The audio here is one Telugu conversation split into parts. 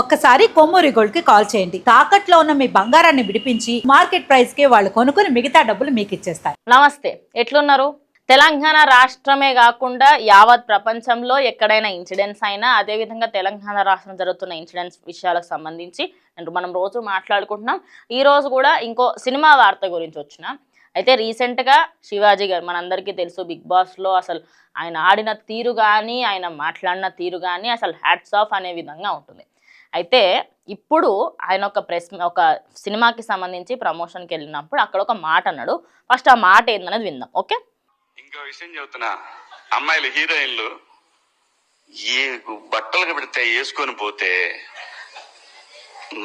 ఒక్కసారి కొమ్మూరి గోల్డ్కి కాల్ చేయండి. తాకట్లో ఉన్న మీ బంగారాన్ని విడిపించి మార్కెట్ ప్రైస్కి వాళ్ళు కొనుక్కుని మిగతా డబ్బులు మీకు ఇచ్చేస్తారు. నమస్తే. ఎట్లున్నారు? తెలంగాణ రాష్ట్రమే కాకుండా యావత్ ప్రపంచంలో ఎక్కడైనా ఇన్సిడెంట్స్ అయినా అదేవిధంగా తెలంగాణ రాష్ట్రం జరుగుతున్న ఇన్సిడెంట్స్ విషయాలకు సంబంధించి మనం రోజు మాట్లాడుకుంటున్నాం. ఈరోజు కూడా ఇంకో సినిమా వార్త గురించి వచ్చిన. అయితే రీసెంట్గా శివాజీ గారు మనందరికీ తెలుసు బిగ్ బాస్లో అసలు ఆయన ఆడిన తీరు కానీ ఆయన మాట్లాడిన తీరు కానీ అసలు హ్యాట్స్ ఆఫ్ అనే విధంగా ఉంటుంది. అయితే ఇప్పుడు ఆయన ఒక ప్రెస్ ఒక సినిమాకి సంబంధించి ప్రమోషన్కి వెళ్ళినప్పుడు అక్కడ ఒక మాట అన్నాడు. ఫస్ట్ ఆ మాట ఏందనేది విందాం ఓకే? ఇంకో విషయం చెబుతున్నా. అమ్మాయిలు హీరోయిన్లు ఏ బట్టలకు పెడితే వేసుకొని పోతే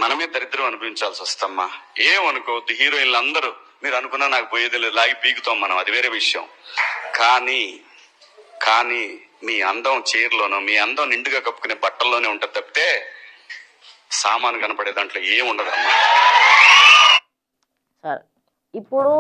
మనమే దరిద్రం అనిపించాల్సి వస్తమ్మా. ఏమనుకోవద్దు హీరోయిన్లు అందరూ. మీరు అనుకున్నా నాకు పోయేది లేదు లాగి పీకుతాం మనం అది వేరే విషయం. కానీ కానీ మీ అందం చీరలోనో మీ అందం నిండుగా కప్పుకునే బట్టల్లోనే ఉంటుంది తప్పితే సామాను కనపడే దాంట్లో ఏముండదు సార్ సరే ఇప్పుడు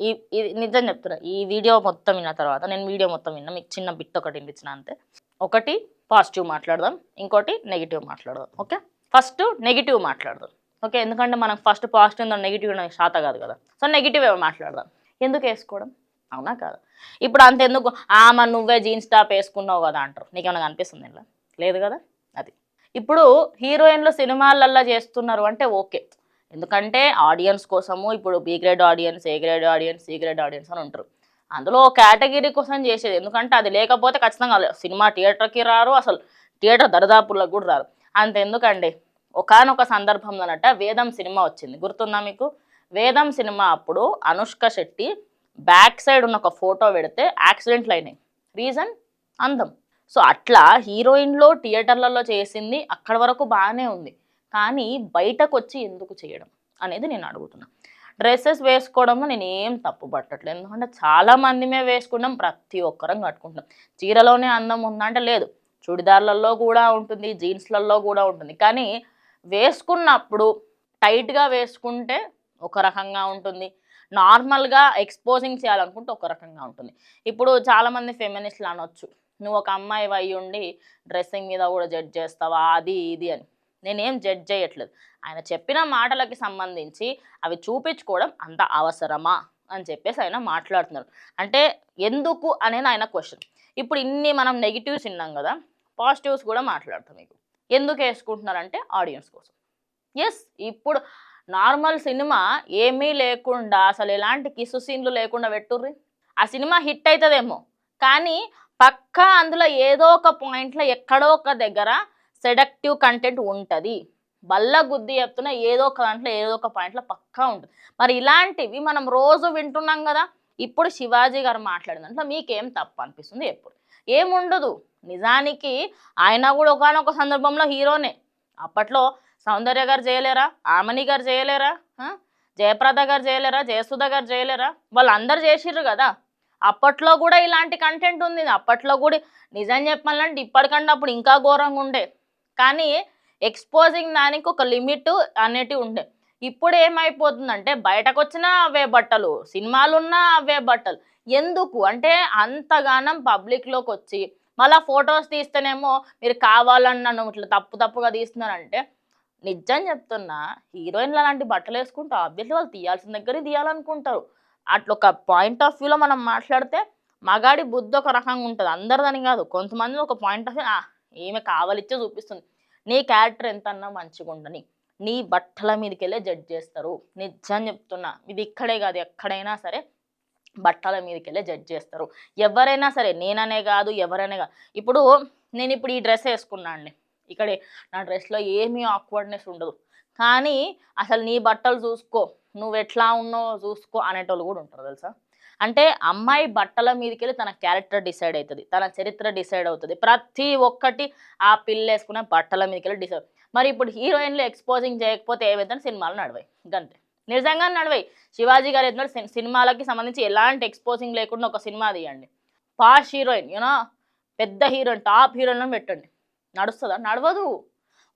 ఈ ఇది నిజం చెప్తున్నా ఈ వీడియో మొత్తం విన్న తర్వాత నేను వీడియో మొత్తం విన్నా మీకు చిన్న బిట్ ఒకటి వినిపించిన అంతే. ఒకటి పాజిటివ్ మాట్లాడదాం ఇంకోటి నెగిటివ్ మాట్లాడదాం ఓకే? ఫస్ట్ నెగిటివ్ మాట్లాడదాం ఓకే? ఎందుకంటే మనకు ఫస్ట్ పాజిటివ్ నెగిటివ్ శాత కాదు కదా. సో నెగిటివ్ మాట్లాడదాం. ఎందుకు వేసుకోవడం? అవునా కాదు? ఇప్పుడు అంతెందుకు? ఆమె నువ్వే జీన్స్ టాప్ వేసుకున్నావు కదా అంటారు. నీకేమైనా కనిపిస్తుంది ఇలా లేదు కదా? అది. ఇప్పుడు హీరోయిన్లు సినిమాలల్లో చేస్తున్నారు అంటే ఓకే. ఎందుకంటే ఆడియన్స్ కోసము ఇప్పుడు B grade audience A grade audience C grade audience అని ఉంటారు అందులో కేటగిరీ కోసం చేసేది. ఎందుకంటే అది లేకపోతే ఖచ్చితంగా సినిమా థియేటర్కి రారు అసలు థియేటర్ దరిదాపులకు కూడా రారు. అంతెందుకండి. ఒకనొక సందర్భంలోనట వేదం సినిమా వచ్చింది. గుర్తుందా మీకు? వేదం సినిమా అప్పుడు అనుష్క శెట్టి బ్యాక్ సైడ్ ఉన్న ఒక ఫోటో పెడితే యాక్సిడెంట్లు అయినాయి. రీజన్? అందం. సో అట్లా హీరోయిన్లో థియేటర్లలో చేసింది అక్కడ వరకు బాగానే ఉంది. కానీ బయటకు వచ్చి ఎందుకు చేయడం అనేది నేను అడుగుతున్నా. డ్రెస్సెస్ వేసుకోవడంలో నేను ఏం తప్పు పట్టట్లేదు. ఎందుకంటే చాలా మందిమే వేసుకున్నాం ప్రతి ఒక్కరం కట్టుకుంటున్నాం చీరలోనే అందం ఉందంటే లేదు. చుడిదార్లలో కూడా ఉంటుంది జీన్స్లలో కూడా ఉంటుంది. కానీ వేసుకున్నప్పుడు టైట్గా వేసుకుంటే ఒక రకంగా ఉంటుంది. నార్మల్గా ఎక్స్పోజింగ్ చేయాలనుకుంటే ఒక రకంగా ఉంటుంది. ఇప్పుడు చాలామంది ఫెమినిస్ట్లు అనొచ్చు. నువ్వు ఒక అమ్మాయి అయి ఉండి డ్రెస్సింగ్ మీద కూడా జడ్జ్ చేస్తావా? అది ఇది అని. నేనేం జడ్జ్ చేయట్లేదు. ఆయన చెప్పిన మాటలకి సంబంధించి అవి చూపించుకోవడం అంత అవసరమా? అని చెప్పేసి ఆయన మాట్లాడుతున్నారు. అంటే ఎందుకు అనేది ఆయన క్వశ్చన్ ఇప్పుడు ఇన్ని మనం నెగిటివ్స్ విన్నాం కదా పాజిటివ్స్ కూడా మాట్లాడతాం మీకు. ఎందుకు వేసుకుంటున్నారంటే ఆడియన్స్ కోసం. ఎస్ ఇప్పుడు నార్మల్ సినిమా ఏమీ లేకుండా అసలు ఎలాంటి కిసు సీన్లు లేకుండా పెట్టుర్రి? ఆ సినిమా హిట్ అవుతుందేమో కానీ పక్కా అందులో ఏదో ఒక పాయింట్లో ఎక్కడో ఒక దగ్గర సెడక్టివ్ కంటెంట్ ఉంటుంది. బల్ల గుద్ది చెప్తున్నా ఏదో ఒక దాంట్లో ఏదో ఒక పాయింట్లో పక్కా ఉంటుంది. మరి ఇలాంటివి మనం రోజు వింటున్నాం కదా ఇప్పుడు శివాజీ గారు మాట్లాడిన దాంట్లో మీకేం తప్పు అనిపిస్తుంది ఎప్పుడు ఏముండదు నిజానికి ఆయన కూడా ఒకనొక సందర్భంలో హీరోనే. అప్పట్లో సౌందర్య గారు చేయలేరా? ఆమని గారు చేయలేరా? జయప్రద గారు చేయలేరా? జయసుధ గారు చేయలేరా? వాళ్ళందరూ చేసిర్రు కదా. అప్పట్లో కూడా ఇలాంటి కంటెంట్ ఉంది. అప్పట్లో కూడా నిజం చెప్పాలంటే ఇప్పటికంటే అప్పుడు ఇంకా ఘోరంగా ఉండే. కానీ ఎక్స్పోజింగ్ దానికి ఒక లిమిట్ అనేటివి ఉండే. ఇప్పుడు ఏమైపోతుందంటే బయటకు వచ్చినా అవే బట్టలు సినిమాలు ఉన్నా అవే బట్టలు. ఎందుకు? అంటే అంతగానం పబ్లిక్లోకి వచ్చి మళ్ళీ ఫొటోస్ తీస్తేనేమో మీరు కావాలని నన్ను ఇట్లా తప్పు తప్పుగా తీస్తున్నారంటే నిజం చెప్తున్నా హీరోయిన్లు అలాంటి బట్టలు వేసుకుంటూ ఆబ్వియస్లీ వాళ్ళు తీయాల్సిన దగ్గరే తీయాలనుకుంటారు. అట్లా ఒక పాయింట్ ఆఫ్ వ్యూలో మనం మాట్లాడితే మగాడి బుద్ధి ఒక రకంగా ఉంటుంది. అందరిదని కాదు కొంతమంది ఒక పాయింట్ ఆఫ్ వ్యూ ఈమె కావాలిచ్చే చూపిస్తుంది. నీ క్యారెక్టర్ ఎంతన్నా మంచిగా ఉండని. నీ బట్టల మీదకి వెళ్ళే జడ్జ్ చేస్తారు. నిజం చెప్తున్నా. ఇది ఇక్కడే కాదు ఎక్కడైనా సరే బట్టల మీదకి వెళ్ళే జడ్జ్ చేస్తారు. ఎవరైనా సరే నేననే కాదు ఎవరైనా కాదు. ఇప్పుడు నేను ఇప్పుడు ఈ డ్రెస్ వేసుకున్నా అండి. ఇక్కడే నా డ్రెస్లో ఏమీ ఆక్వర్డ్నెస్ ఉండదు. కానీ అసలు నీ బట్టలు చూసుకో. నువ్వు ఎట్లా ఉన్నావో చూసుకో అనేటోళ్ళు కూడా ఉంటారు తెలుసా? అంటే అమ్మాయి బట్టల మీదకి వెళ్ళి తన క్యారెక్టర్ డిసైడ్ అవుతుంది తన చరిత్ర డిసైడ్ అవుతుంది. ప్రతి ఒక్కటి ఆ పిల్ల బట్టల మీదకి వెళ్ళి డిసైడ్ మరి ఇప్పుడు హీరోయిన్లు ఎక్స్పోజింగ్ చేయకపోతే ఏమైతే సినిమాలు నడవాయి గంతే. నిజంగా నడవాయి. శివాజీ గారు ఎదురు సినిమాలకి సంబంధించి ఎలాంటి ఎక్స్పోజింగ్ లేకుండా ఒక సినిమా తీయండి. పాష్ హీరోయిన్ యూనో పెద్ద హీరోయిన్ టాప్ హీరోయిన్ పెట్టండి. నడుస్తుందా? నడవదు.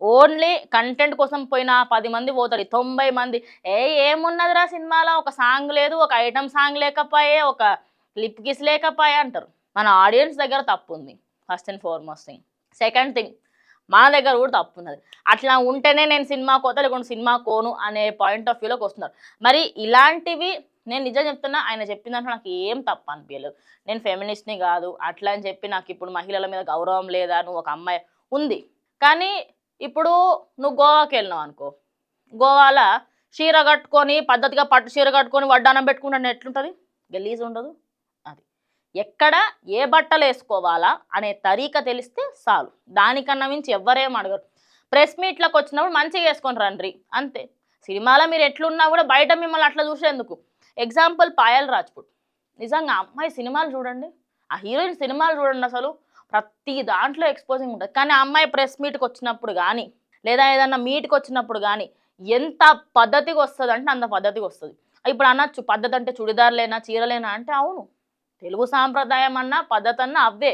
ఓన్లీ కంటెంట్ కోసం పోయిన పది మంది పోతారు తొంభై మంది. ఏ ఏమున్నదిరా సినిమాలో? ఒక సాంగ్ లేదు ఒక ఐటమ్ సాంగ్ లేకపోయే ఒక లిప్ కిస్ లేకపోయే అంటారు. మన ఆడియన్స్ దగ్గర తప్పు ఉంది first and foremost thing. Second thing మన దగ్గర కూడా తప్పు ఉన్నది అట్లా ఉంటేనే నేను సినిమా కోత లేకుండా సినిమా కోను అనే పాయింట్ ఆఫ్ వ్యూలోకి వస్తున్నారు. మరి ఇలాంటివి నేను నిజం చెప్తున్నా ఆయన చెప్పిన దాంట్లో నాకు ఏం తప్పు అనిపించలేదు నేను ఫెమినిస్ట్ని కాదు అట్లా అని చెప్పి నాకు ఇప్పుడు మహిళల మీద గౌరవం లేదా నువ్వు ఒక అమ్మాయి ఉంది. కానీ ఇప్పుడు నువ్వు గోవాకి వెళ్ళినావు అనుకో. గోవాలో చీర కట్టుకొని పద్ధతిగా పట్టు చీర కట్టుకొని వడ్డానం పెట్టుకుంటే ఎట్లుంటుంది? గలీజ్ ఉండదు. అది. ఎక్కడ ఏ బట్టలు వేసుకోవాలా అనే తరీక తెలిస్తే చాలు. దానికన్నా మించి ఎవ్వరేం అడగరు. ప్రెస్ మీట్లకు వచ్చినప్పుడు మంచిగా వేసుకొని రండి. అంతే. సినిమాలో మీరు ఎట్లున్నా కూడా బయట మిమ్మల్ని అట్లా చూసేందుకు. ఎగ్జాంపుల్ పాయల్ రాజ్పుట్ నిజంగా అమ్మాయి సినిమాలు చూడండి. ఆ హీరోయిన్ సినిమాలు చూడండి అసలు. ప్రతి దాంట్లో ఎక్స్పోజింగ్ ఉంటుంది. కానీ అమ్మాయి ప్రెస్ మీట్కి వచ్చినప్పుడు కానీ లేదా ఏదన్నా మీట్కి వచ్చినప్పుడు కానీ ఎంత పద్ధతిగా వస్తుంది అంటే అంత పద్ధతిగా వస్తుంది. ఇప్పుడు అనొచ్చు పద్ధతి అంటే చుడిదార్లేనా చీరలేనా అంటే అవును. తెలుగు సాంప్రదాయం అన్నా పద్ధతి అన్నా అవే.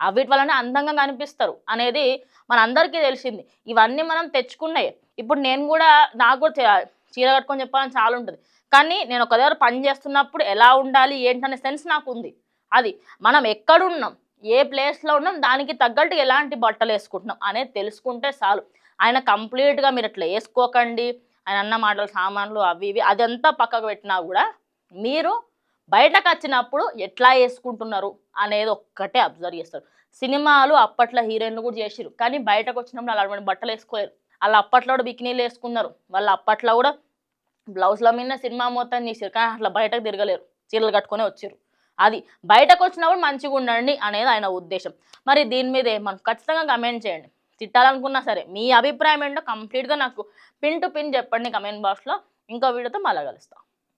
అవిటి వల్లనే అందంగా కనిపిస్తారు అనేది మనందరికీ తెలిసింది. ఇవన్నీ మనం తెచ్చుకున్నాయి. ఇప్పుడు నేను కూడా నాకు కూడా చీర కట్టుకొని చెప్పాలని చాలా ఉంటుంది. కానీ నేను ఒక దగ్గర పని చేస్తున్నప్పుడు ఎలా ఉండాలి ఏంటనే సెన్స్ నాకు ఉంది. అది మనం ఎక్కడున్నాం ఏ ప్లేస్లో ఉన్నాం దానికి తగ్గట్టు ఎలాంటి బట్టలు వేసుకుంటున్నాం అనేది తెలుసుకుంటే చాలు. ఆయన కంప్లీట్గా మీరు ఇట్లా వేసుకోకండి ఆయన అన్న మాటలు సామాన్లు అవి ఇవి అదంతా పక్కకు పెట్టినా కూడా మీరు బయటకు వచ్చినప్పుడు ఎట్లా వేసుకుంటున్నారు అనేది ఒక్కటే అబ్జర్వ్ చేస్తారు. సినిమాలు అప్పట్లో హీరోయిన్లు కూడా చేసిరు కానీ బయటకు వచ్చినప్పుడు అలాంటి బట్టలు వేసుకోలేరు. వాళ్ళు అప్పట్లో కూడా బికినీలు వేసుకున్నారు. వాళ్ళు అప్పట్లో కూడా బ్లౌజ్ల మీద సినిమా మొత్తం తీసారు కానీ అట్లా బయటకు తిరగలేరు. చీరలు కట్టుకొని వచ్చారు అది బయటకు వచ్చినప్పుడు మంచిగా ఉండండి అనేది ఆయన ఉద్దేశం. మరి దీని మీద మనం ఖచ్చితంగా కమెంట్ చేయండి. తిట్టాలనుకున్నా సరే మీ అభిప్రాయం ఏంటో కంప్లీట్గా నాకు పిన్ టు పిన్ చెప్పండి కమెంట్ బాక్స్లో ఇంకో వీడియోతో మళ్ళీ కలుస్తాం.